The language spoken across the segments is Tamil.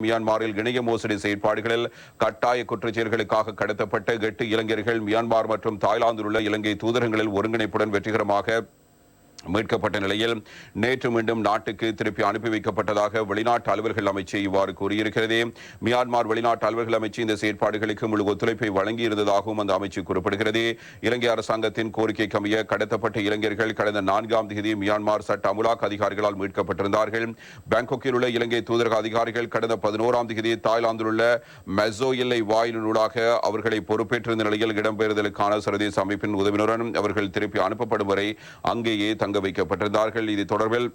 மியான்மரில் இணைய மோசடி செயற்பாடுகளில் கட்டாய குற்றச்செயல்களுக்காக கடத்தப்பட்ட எட்டு இளைஞர்கள் மியான்மர் மற்றும் தாய்லாந்தில் உள்ள இலங்கை தூதரங்களில் ஒருங்கிணைப்புடன் வெற்றிகரமாக மீட்கப்பட்ட நிலையில் நேற்று மீண்டும் நாட்டுக்கு திருப்பி அனுப்பி வைக்கப்பட்டதாக வெளிநாட்டு அலுவல்கள் அமைச்சு இவ்வாறு கூறியிருக்கிறது. மியான்மர் வெளிநாட்டு அலுவல்கள் அமைச்சு இந்த செயற்பாடுகளுக்கு முழு ஒத்துழைப்பை வழங்கியிருந்ததாகவும் அந்த அமைச்சு குறிப்பிடுகிறது. இலங்கை அரசாங்கத்தின் கோரிக்கைக்கு அமைய கடத்தப்பட்ட இளைஞர்கள் கடந்த நான்காம் தேதி மியான்மர் சட்ட அமுலாக்க அதிகாரிகளால் மீட்கப்பட்டிருந்தார்கள். பாங்காக்கில் உள்ள இலங்கை தூதரக அதிகாரிகள் கடந்த பதினோராம் தேதி தாய்லாந்தில் உள்ள மெசோ எல்லை வாயிலூடாக அவர்களை பொறுப்பேற்றிருந்த நிலையில் இடம்பெயர்தலுக்கான சர்வதேச அமைப்பின் உதவியுடன் அவர்கள் திருப்பி அனுப்பப்படும் வரை அங்கேயே தங்க வைக்கப்பட்டிருந்தார்கள். இது தொடர்பில்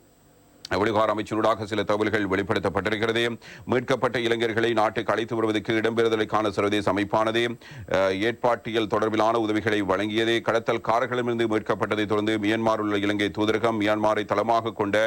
விடுகார அமைச்சனூடாக சில தகவல்கள் வெளிப்படுத்தப்பட்டிருக்கிறது. மீட்கப்பட்ட இளைஞர்களை நாட்டுக்கு அழைத்து வருவதற்கு இடம்பெறுதலுக்கான சர்வதேச அமைப்பானது ஏற்பாட்டியல் தொடர்பிலான உதவிகளை வழங்கியது. கடத்தல்காரர்களிடமிருந்து மீட்கப்பட்டதை தொடர்ந்து மியான்மர் உள்ள இலங்கை தூதரகம் மியான்மரை தளமாக கொண்ட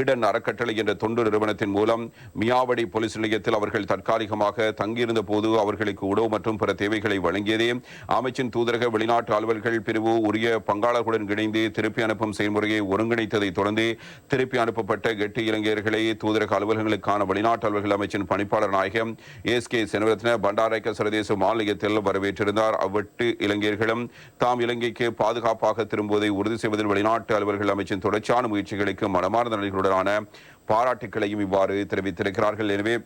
ஈடன் அறக்கட்டளை என்ற தொண்டு நிறுவனத்தின் மூலம் மியாவடி போலீஸ் நிலையத்தில் அவர்கள் தற்காலிகமாக தங்கியிருந்த போது அவர்களுக்கு உணவு மற்றும் பிற தேவைகளை வழங்கியது. அமைச்சின் தூதரக வெளிநாட்டு அலுவல்கள் பிரிவு உரிய பங்காளர்களுடன் இணைந்து திருப்பி அனுப்பும் செயல்முறையை ஒருங்கிணைத்ததை தொடர்ந்து திருப்பி அனுப்பப்பட்ட எட்டு இளைஞர்களை தூதரக அலுவலகங்களுக்கான வெளிநாட்டு அலுவலக அமைச்சின் பணிப்பாளர் நாயகம் எஸ் கே செனவரத்ன பண்டாரைக்க சர்வதேச மாநிலத்தில் வரவேற்றிருந்தார். அவ்வெட்டு இளைஞர்களும் தாம் இலங்கைக்கு பாதுகாப்பாக திரும்புவதை உறுதி செய்வதில் வெளிநாட்டு அலுவலர்கள் அமைச்சின் தொடர்ச்சியான முயற்சிகளுக்கு மனமார்ந்த நிலைகளுடனான பாராட்டுக்களையும் இவ்வாறு தெரிவித்திருக்கிறார்கள். எனவே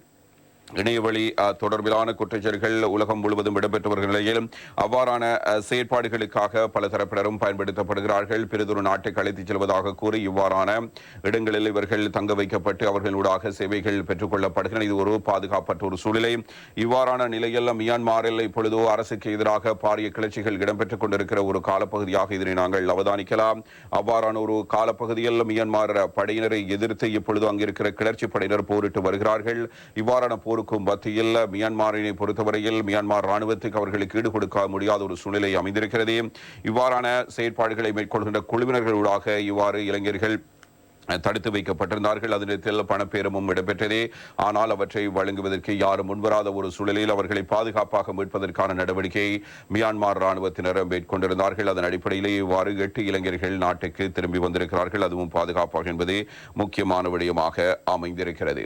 இணையவழி தொடர்பிலான குற்றச்செயல்கள் உலகம் முழுவதும் இடம்பெற்று வருகிற நிலையில் அவ்வாறான செயற்பாடுகளுக்காக பல தரப்பினரும் பயன்படுத்தப்படுகிறார்கள். பிறிதொரு நாட்டுக்கு அழைத்துச் செல்வதாக கூறி இவ்வாறான இடங்களில் இவர்கள் தங்க வைக்கப்பட்டு அவர்களூடாக சேவைகள் பெற்றுக் கொள்ளப்படுகின்றன. இது ஒரு பாதுகாப்பற்ற ஒரு சூழ்நிலை. இவ்வாறான நிலையில் மியான்மாரில் இப்பொழுதோ அரசுக்கு எதிராக பாரிய கிளர்ச்சிகள் இடம்பெற்றுக் கொண்டிருக்கிற ஒரு காலப்பகுதியாக இதனை நாங்கள் அவதானிக்கலாம். அவ்வாறான ஒரு காலப்பகுதியில் மியான்மர் படையினரை எதிர்த்து இப்பொழுது அங்கிருக்கிற கிளர்ச்சி படையினர் போரிட்டு வருகிறார்கள். இவ்வாறான போர் போருக்கும் மத்தியில் மியான்மரினை பொறுத்தவரையில் மியான்மர் ராணுவத்துக்கு அவர்களுக்கு ஈடு கொடுக்க முடியாத ஒரு சூழ்நிலை அமைந்திருக்கிறது. இவ்வாறான செயற்பாடுகளை மேற்கொள்கின்ற குழுவினர்களூடாக இவ்வாறு இளைஞர்கள் தடுத்து வைக்கப்பட்டிருந்தார்கள். அதனத்தில் பணப்பேரமும் இடம்பெற்றதே. ஆனால் அவற்றை வழங்குவதற்கு யாரும் முன்வராத ஒரு சூழலில் அவர்களை பாதுகாப்பாக மீட்பதற்கான நடவடிக்கையை மியான்மர் ராணுவத்தினர் மேற்கொண்டிருந்தார்கள். அதன் அடிப்படையிலே இவ்வாறு எட்டு இளைஞர்கள் நாட்டுக்கு திரும்பி வந்திருக்கிறார்கள். அதுவும் பாதுகாப்பாக என்பது முக்கியமான விடயமாக அமைந்திருக்கிறது.